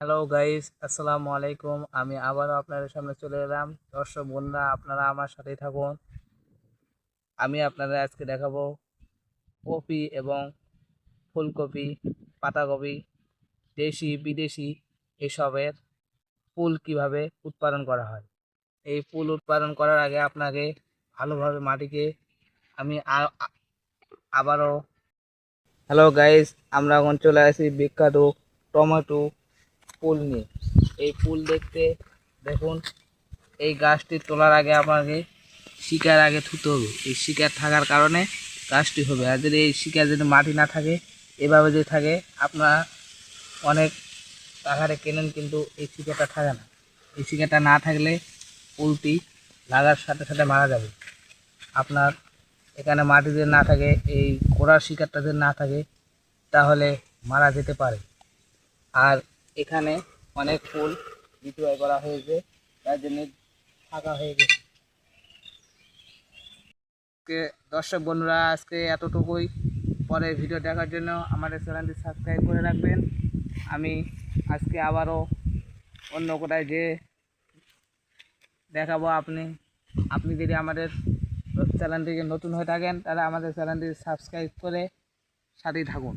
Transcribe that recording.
Hello guys আসসালামু আলাইকুম আমি আবারও আপনাদের সামনে চলে এলাম। দর্শক বন্ধুরা, আপনারা আমার সাথেই থাকুন। আমি আপনাদের আজকে দেখাবো কপি এবং ফুলকপি, পাতাকপি, দেশি, বিদেশি এসবের ফুল কীভাবে উৎপাদন করা হয়। এই ফুল উৎপাদন করার আগে আপনাকে ভালোভাবে মাটিকে আমি আবারও হ্যালো গাইস আমরা এখন চলে আসি বিখ্যাত টমেটো ফুল নিয়ে। এই ফুল দেখতে, দেখুন, এই গাছটি তোলার আগে আপনাকে শিকার আগে থুতে হবে। এই শিকার থাকার কারণে গাছটি হবে। আর যদি এই শিকার যদি মাটি না থাকে, এভাবে যদি থাকে, আপনারা অনেক টাকারে কেনেন, কিন্তু এই শিকারটা থাকে না। এই শিকারটা না থাকলে ফুলটি লাগার সাথে সাথে মারা যাবে। আপনার এখানে মাটি যদি না থাকে, এই গোড়ার শিকারটা যদি না থাকে, তাহলে মারা যেতে পারে। আর এখানে অনেক ফুল বিক্রয় করা হয়েছে, তার জন্য ফাঁকা হয়ে গেছে। দর্শক বন্ধুরা, আজকে এতটুকুই। পরে ভিডিও দেখার জন্য আমাদের চ্যানেলটি সাবস্ক্রাইব করে রাখবেন। আমি আজকে আবারও অন্য কোথায় যে দেখাবো আপনি আপনি যদি আমাদের চ্যানেলটিকে নতুন হয়ে থাকেন, তাহলে আমাদের চ্যানেলটি সাবস্ক্রাইব করে সাথেই থাকুন।